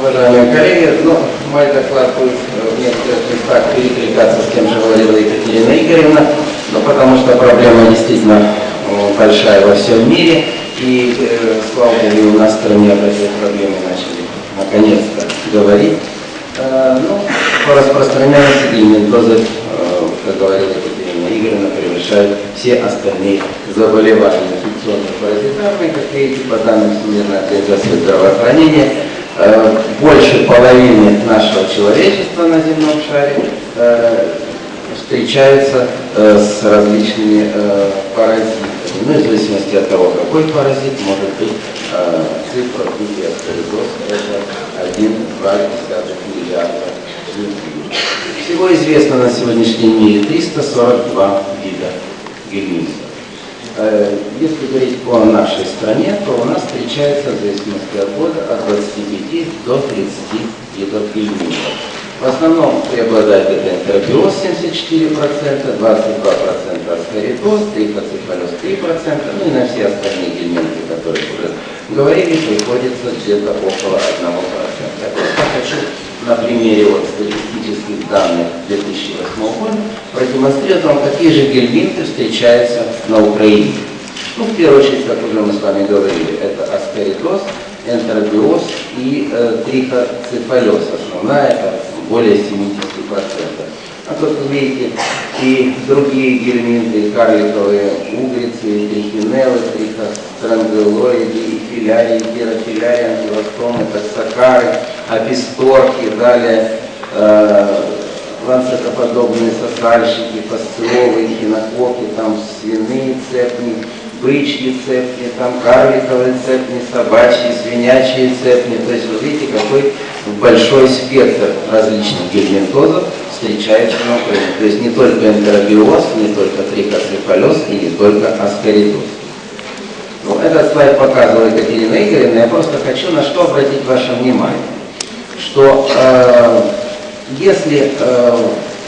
Уважаемые коллеги, ну, мой доклад будет в некоторых местах перекликаться с тем, что говорила Екатерина Игоревна, ну, потому что проблема действительно э, большая во всем мире, и, э, слава богу, у нас в стране об этой проблеме начали наконец-то говорить. Э, ну, по распространяемости гельминтоза, э, как говорила Екатерина Игоревна, превышает все остальные заболевания инфекционные паразитарные, как видите, по данным Всемирной организации здравоохранения, Э, больше половины нашего человечества на земном шаре э, встречается э, с различными паразитами. Ну, в зависимости от того, какой паразит, может быть цифра астеридоз это 1,2 миллиарда людей. Всего известно на сегодняшний мире 342 вида гельминтов. Э, если говорить по нашей стране, то у нас встречается в зависимости от года от 25 до 30 видов гельминтов. В основном преобладает это энтеробиоз 74%, 22% аскаритоз, трихоцефалез 3%, ну и на все остальные гельминты, которые уже говорили, приходится где-то около 1%. Я просто хочу на примере вот статистических данных 2008 года продемонстрировать вам, какие же гельминты встречаются на Украине. Ну, в первую очередь, как уже мы с вами говорили, это аскаритоз, энтеробиоз и э, трихоцефалез. Основная это более 70%. А тут вы видите и другие гельминты, карликовые угрицы, трихинеллы, трихострангелоиды, и филярии, герофилярии, антилостомы, таксакары, аписторки, далее ланцетоподобные сосальщики, фасциовые, хинококи, там свиные цепни, бычьи цепни, там карликовые цепни, собачьи, свинячьи цепни. То есть вы видите, какой большой спектр различных гельминтозов встречается на Украине. То есть не только энтеробиоз, не только трикоцефалез и не только аскаритоз. Ну, этот слайд показывает Екатерина Игоревна. Я просто хочу на что обратить ваше внимание. Что э, если э,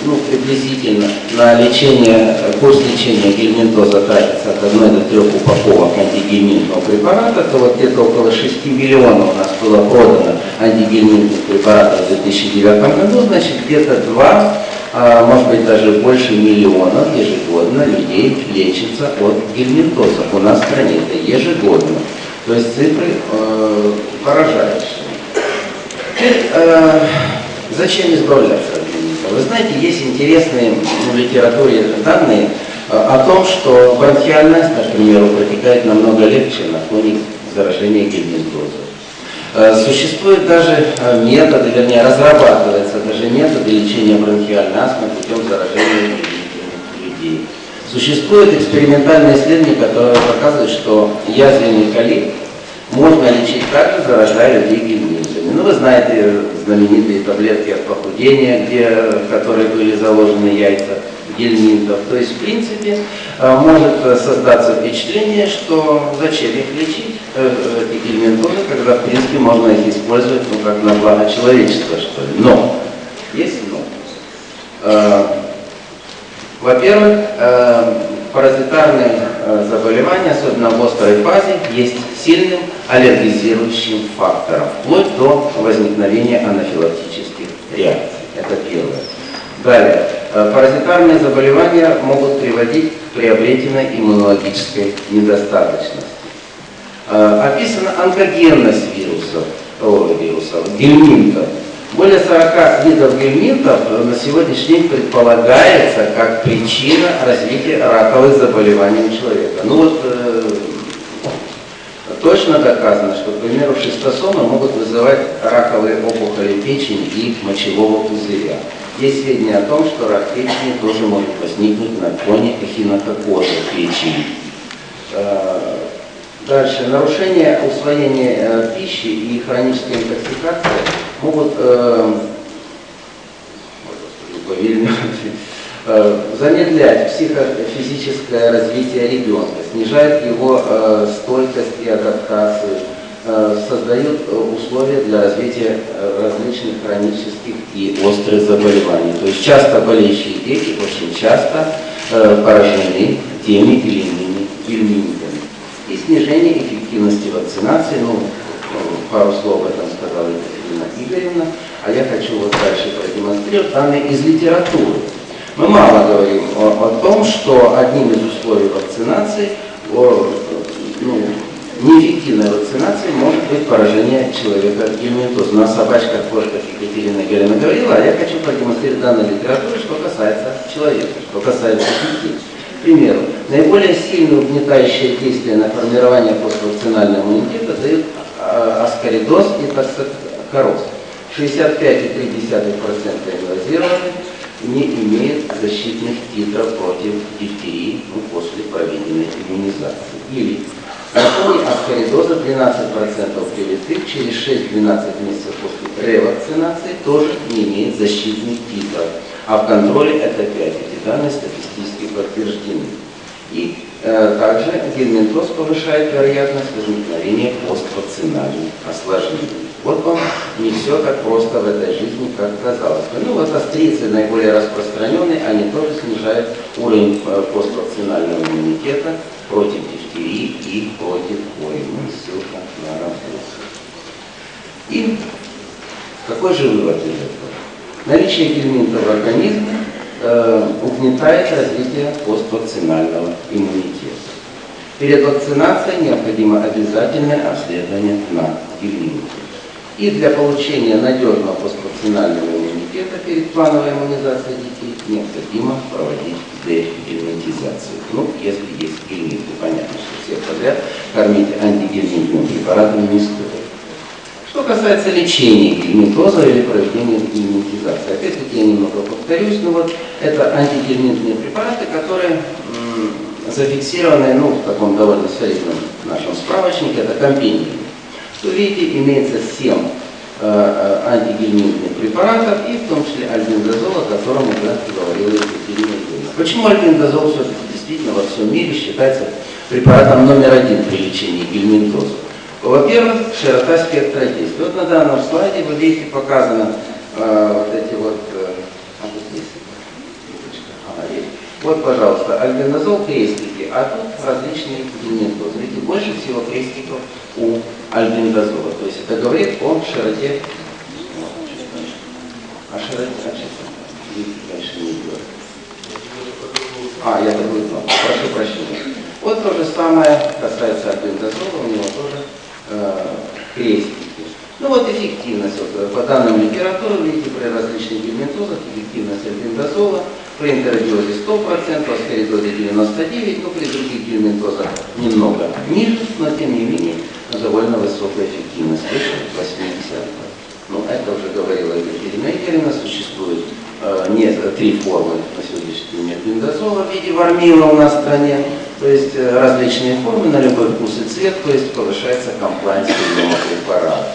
ну, приблизительно на лечение, курс лечения гельминтоза тратится от 1 до 3 упаковок антигельминтного препарата, то вот где-то около 6 миллионов у нас было продано антигельминтных препаратов в 2009 году, значит где-то 2, а, может быть даже больше миллионов ежегодно людей лечится от гельминтоза у нас в стране. Это ежегодно. То есть цифры э, поражающие. Теперь, э, зачем избавляться от вы знаете, есть интересные в литературе данные э, о том, что бронхиальность, например, протекает намного легче на фоне заражения гельминтоза. Э, существуют даже э, методы, вернее, разрабатываются даже методы лечения бронхиальной астмы путем заражения людей. Существует экспериментальное исследование, которое показывает, что язвенный колит можно лечить также, заражая людей гельминтами. Ну, вы знаете знаменитые таблетки от похудения, где, в которые были заложены яйца гельминтов. То есть, в принципе, э, может создаться впечатление, что зачем их лечить, э, эти гельминтозы, когда, в принципе, можно их использовать, ну, как на благо человечества, что ли. Но, есть но. Э, во-первых, паразитарные заболевания, особенно в острой фазе, есть сильным аллергизирующим фактором, вплоть до возникновения анафилактических реакций. Это первое. Далее. Э, паразитарные заболевания могут приводить к приобретенной иммунологической недостаточности. Э, описана онкогенность вирусов, вирусов, гельминтов. Более 40 видов гельминтов на сегодняшний день предполагается как причина развития раковых заболеваний у человека. Ну вот э, точно доказано, что, к примеру, шистосомы могут вызывать раковые опухоли печени и мочевого пузыря. Есть сведения о том, что рак печени тоже может возникнуть на фоне эхинококоза печени. Э, дальше. Нарушение усвоения э, пищи и хроническая интоксикация могут э, Э, замедлять психофизическое развитие ребенка, снижает его э, стойкость и адаптацию, э, создают условия для развития различных хронических и острых заболеваний. То есть часто болеющие дети очень часто поражены теми или снижение эффективности вакцинации, ну, пару слов об этом сказала Екатерина Игоревна, а я хочу вот дальше продемонстрировать данные из литературы. Мы мало говорим о, о том, что одним из условий вакцинации, о, ну, неэффективной вакцинации может быть поражение человека гельминтозом. На собачках, кошках Екатерина Игоревна говорила, а я хочу продемонстрировать данную литературу, что касается человека, что касается детей. К примеру, наиболее сильное угнетающее действие на формирование поствакцинального иммунитета дают а, аскаридоз и токсокороз. 65,3% инвазированных не имеет защитных титров против дифтерии ну, после проведенной иммунизации. Или на фоне аскаридоза 12% привитых через 6-12 месяцев после ревакцинации тоже не имеет защитных титров. А в контроле это 5. Эти данные статистически подтверждены. И э, также гельминтоз повышает вероятность возникновения поствакцинальных осложнений. Вот вам не все так просто в этой жизни, как казалось бы. Ну вот астрицы наиболее распространенные, они тоже снижают уровень э, иммунитета против дифтерии и против кори. Ну, ссылка на работу. И какой же вывод из этого? Наличие гельминта в организме э, угнетает развитие поствакцинального иммунитета. Перед вакцинацией необходимо обязательное обследование на гельминте. И для получения надежного поствакцинального иммунитета перед плановой иммунизацией детей необходимо проводить дегельминтизацию. Ну, если есть гельминты, понятно, что всех подряд кормить антигельминтным препаратом не стоит. Что касается лечения гельминтоза или проведения гельминтизации, опять-таки я немного повторюсь, но вот это антигельминтные препараты, которые зафиксированы ну, в таком довольно солидном нашем справочнике, это компения то видите, имеется 7 э, э, антигельминтных препаратов и в том числе альбендазол, о котором уже говорила Екатерина. Почему альбендазол все-таки действительно во всем мире считается препаратом номер один при лечении гельминтоза? Во-первых, широта спектра действия. Вот на данном слайде вы видите показано э, вот эти вот, э, а вот здесь, есть. Вот, пожалуйста, альбендазол крестики, а тут различные гельминтозы. Видите, больше всего крестиков у альбендазола. То есть это говорит о широте, о широте, а дальше не говорит. А, я забыл, прошу прощения. Вот то же самое касается альбендазола, у него тоже э, крестики. Ну вот эффективность, вот, по данным литературы, видите, при различных гельминтозах, эффективность альбендазола при интеродиозе 100%, аскоридозе 99%, но при других гельминтозах немного ниже, но тем не менее довольно высокая эффективность, выше 80. Ну, это уже говорила Екатерина Игоревна, существует э, не, три формы на сегодняшний день бендазола в виде вармила у нас в стране, то есть э, различные формы на любой вкус и цвет, то есть повышается комплайнс препарата.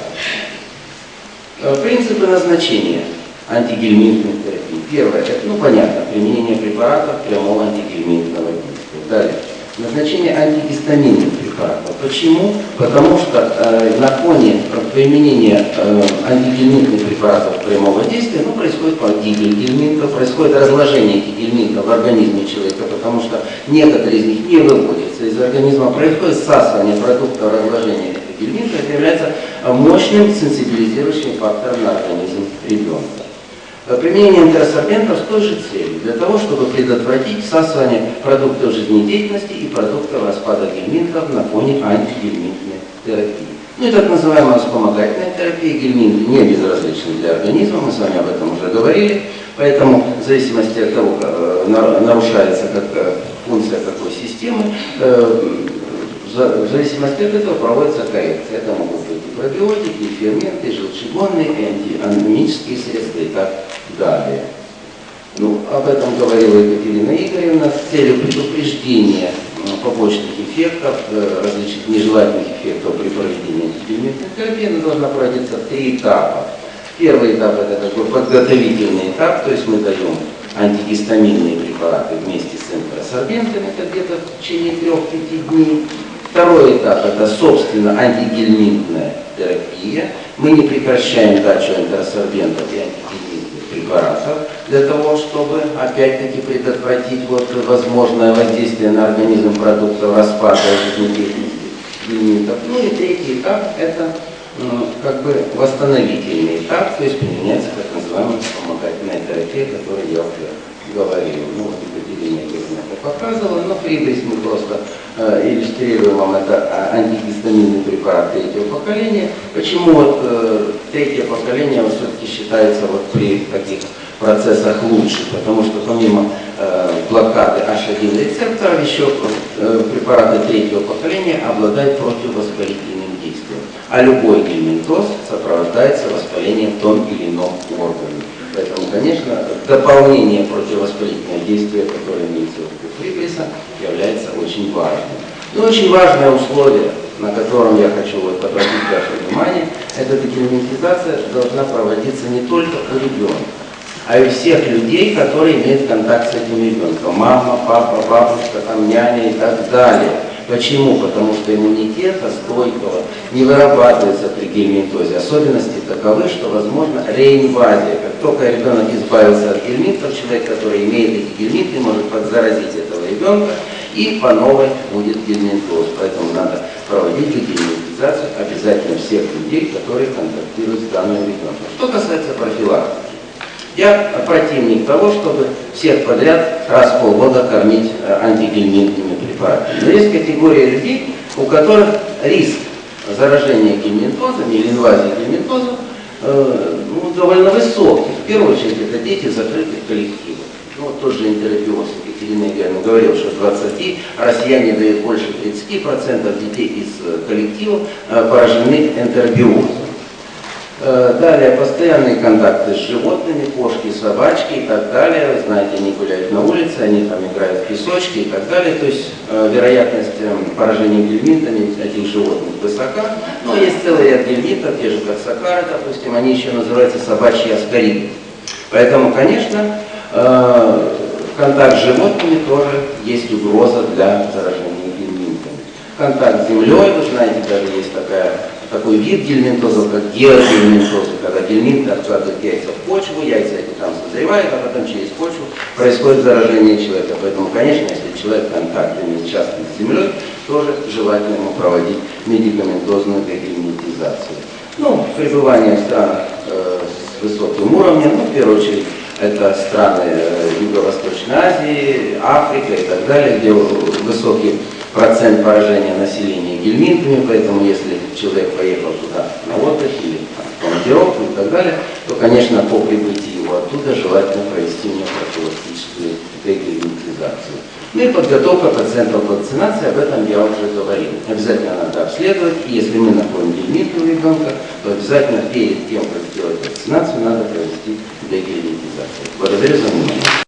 Э, принципы назначения антигельминтной терапии. Первое, это, ну понятно, применение препаратов прямого антигельминтного действия. Далее, назначение антигистаминных препаратов. Почему? Потому что э, на фоне применения э, антигельминтных препаратов прямого действия ну, происходит гибель гельминтов, происходит разложение этих гельминтов в организме человека, потому что некоторые из них не выводятся из организма, происходит всасывание продуктов разложения этих гельминтов, это является мощным сенсибилизирующим фактором на организм ребенка. Применение интерсорбентов с той же целью, для того, чтобы предотвратить всасывание продуктов жизнедеятельности и продуктов распада гельминтов на фоне антигельминтной терапии. Ну и так называемая вспомогательная терапия гельминты не безразлична для организма, мы с вами об этом уже говорили, поэтому в зависимости от того, э, нарушается как, э, функция какой системы, э, в зависимости от этого проводится коррекция. Это могут быть и пробиотики, и ферменты, и желчегонные, и антианемические средства и так далее. Ну, об этом говорила Екатерина Игоревна с целью предупреждения ну, побочных эффектов, э, различных нежелательных эффектов при проведении антибиометрической терапии, она должна проводиться в три этапа. Первый этап – это такой подготовительный этап, то есть мы даем антигистаминные препараты вместе с энтеросорбентами, это где-то в течение трех-пяти дней. Второй этап – это, собственно, антигельминтная терапия. Мы не прекращаем дачу энтеросорбентов и антигельминтных препаратов для того, чтобы, опять-таки, предотвратить вот возможное воздействие на организм продуктов распада жизнедеятельности гельминтов. Ну и третий этап – это м, как бы восстановительный этап, то есть применяется так называемая вспомогательная терапия, о которой я уже говорил. Ну, вот Екатерина Игоревна это показывала, но прибыль мы просто э, иллюстрируем вам это а, антигистаминный препарат третьего поколения. Почему вот э, третье поколение все-таки считается вот при таких процессах лучше, потому что помимо э, блокады H1 рецептора еще э, препараты третьего поколения обладают противовоспалительным действием. А любой гельминтоз сопровождается воспалением в том или ином органе. Поэтому, конечно, дополнение противовоспалительного действия, которое имеется в приписа, является очень важным. Но очень важное условие, на котором я хочу вот обратить ваше внимание, это декриминализация должна проводиться не только у ребенка, а и всех людей, которые имеют контакт с этим ребенком. Мама, папа, бабушка, там, няня и так далее. Почему? Потому что иммунитета стойкого не вырабатывается при гельминтозе. Особенности таковы, что возможно реинвазия. Только ребенок избавился от гельминтов, человек, который имеет эти гельминты, может подзаразить этого ребенка и по новой будет гельминтоз. Поэтому надо проводить гельминтизацию обязательно всех людей, которые контактируют с данным ребенком. Что касается профилактики. Я противник того, чтобы всех подряд раз в полгода кормить э, антигельминтными препаратами. Но есть категория людей, у которых риск заражения гельминтозами или инвазии гельминтоза э, довольно высокий. В первую очередь это дети закрытых коллективов. Ну, вот тот же энтеропиоз Екатерина Игоревна говорил, что 20 россияне дают больше 30% детей из э, коллективов э, поражены энтеробиозом. Э, Далее постоянные контакты с животными, кошки, собачки и так далее. Знаете, они гуляют на улице, они там играют в песочке и так далее. То есть э, вероятность э, поражения гельминтами этих животных высока. Но есть целый ряд гельминтов, те же как сакары, допустим, они еще называются собачьи аскариды. Поэтому, конечно, э, контакт с животными тоже есть угроза для заражения гельминтами. Контакт с землей, вы знаете, даже есть такая такой вид гельминтоза, как геогельминтоз, когда гельминты откладывают яйца в почву, яйца эти там созревают, а потом через почву происходит заражение человека. Поэтому, конечно, если человек контакт имеет часто с землей, тоже желательно ему проводить медикаментозную гельминтизацию. Ну, пребывание в странах э, с высоким уровнем, ну, в первую очередь, это страны э, Юго-Восточной Азии, Африка и так далее, где высокий процент поражения населения гельминтами, поэтому если человек поехал туда на отдых или там, командировку и так далее, то, конечно, по прибытии его оттуда желательно провести непрофилактическую дегельминтизацию. Ну и подготовка пациентов к вакцинации, об этом я уже говорил. Обязательно надо обследовать, и если мы находим гельминт у ребенка, то обязательно перед тем, как сделать вакцинацию, надо провести дегельминтизацию. Благодарю за внимание.